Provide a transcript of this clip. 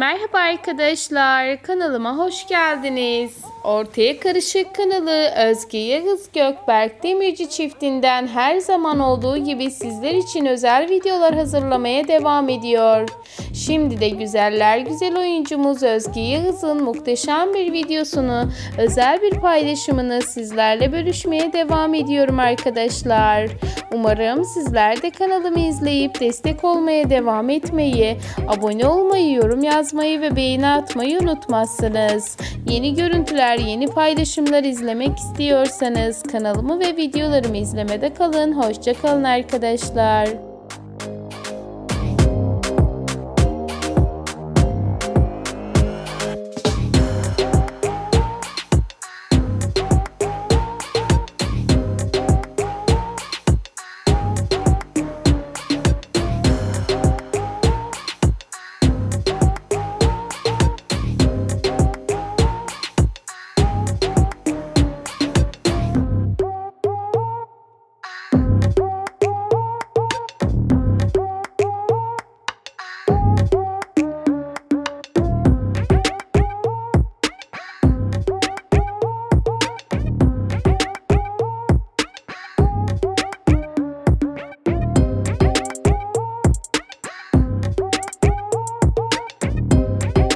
Merhaba arkadaşlar, kanalıma hoş geldiniz. Ortaya Karışık kanalı Özge Yağız Gökberk Demirci çiftinden her zaman olduğu gibi sizler için özel videolar hazırlamaya devam ediyor. Şimdi de güzeller güzel oyuncumuz Özge Yağız'ın muhteşem bir videosunu, özel bir paylaşımını sizlerle bölüşmeye devam ediyorum arkadaşlar. Umarım sizler de kanalımı izleyip destek olmaya devam etmeyi, abone olmayı, yorum yazmayı ve beğeni atmayı unutmazsınız. Yeni görüntüler, yeni paylaşımlar izlemek istiyorsanız kanalımı ve videolarımı izlemede kalın. Hoşçakalın arkadaşlar.